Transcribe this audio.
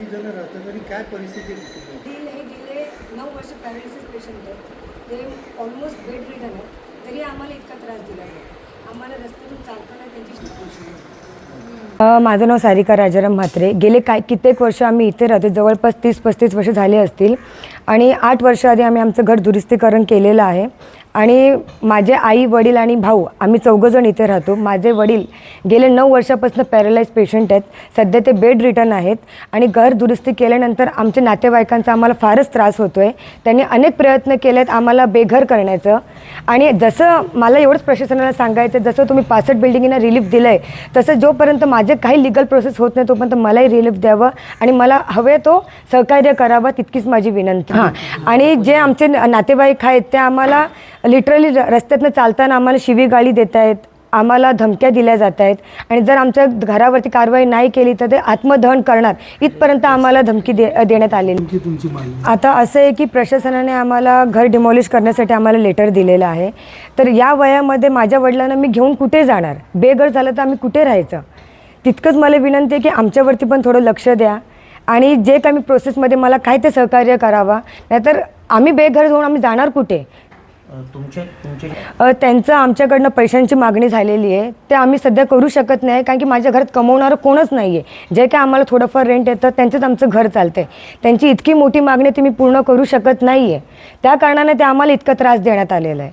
जण राहतात आणि काय परिस्थिती गेले नऊ वर्ष पॅरालिसिस पेशंट आहेत. ते ऑलमोस्ट बेड रिडन आहेत. तरी आम्हाला इतका त्रास दिला जातो. आम्हाला रस्त्यातून चालताना त्यांची माझं नाव सारिका राजाराम म्हात्रे. गेले काय कित्येक वर्ष आम्ही इथे राहतो. जवळपास तीस पस्तीस वर्ष झाले असतील. आणि आठ वर्षाआधी आम्ही आमचं घर दुरुस्तीकरण केलेलं आहे. आणि माझे आई वडील आणि भाऊ आम्ही चौघंजण इथे राहतो. माझे वडील गेले नऊ वर्षापासून पॅरलाइज पेशंट आहेत. सध्या ते बेड रिटर्न आहेत. आणि घर दुरुस्ती केल्यानंतर आमच्या नातेवाईकांचा आम्हाला फारच त्रास होतो आहे त्यांनी अनेक प्रयत्न केले आहेत आम्हाला बेघर करण्याचं. आणि जसं मला एवढंच प्रशासनाला सांगायचं जसं तुम्ही पासष्ट बिल्डिंगींना रिलीफ दिलं आहे तसं जोपर्यंत माझे काही लिगल प्रोसेस होत नाही तोपर्यंत मलाही रिलीफ द्यावं. आणि मला हवे तो सहकार्य करावं तितकीच माझी विनंती. हां. आणि जे आमचे न- नातेवाईक आहेत ते आम्हाला लिटरली रस्त्यातनं चालताना आम्हाला शिवीगाळी देत आहेत आम्हाला धमक्या दिल्या जात आहेत. आणि जर आमच्या घरावरती कारवाई नाही केली तर ते आत्मदहन करणार. इथपर्यंत आम्हाला धमकी दे देण्यात आलेली आता असं आहे की प्रशासनाने आम्हाला घर डिमॉलिश करण्यासाठी आम्हाला लेटर दिलेलं आहे. तर या वयामध्ये माझ्या वडिलांना मी घेऊन कुठे जाणार? बेघर झालं तर आम्ही कुठे राहायचं? तितकंच मला विनंती आहे की आमच्यावरती पण थोडं लक्ष द्या. आणि जे काही मी प्रोसेसमध्ये मला काय ते सहकार्य करावा नाहीतर आम्ही बेघर होऊन आम्ही जाणार कुठे? तुमचे तुमचे अ, त्यांचं आमच्याकडनं पैशांची मागणी झालेली आहे. ते आम्ही सध्या करू शकत नाही कारण की माझ्या घरात कमवणारं कोणच नाही आहे जे काय आम्हाला थोडंफार रेंट येतं त्यांचंच आमचं घर चालतं आहे त्यांची इतकी मोठी मागणी ती मी पूर्ण करू शकत नाही आहे त्या कारणाने ते आम्हाला इतका त्रास देण्यात आलेला आहे.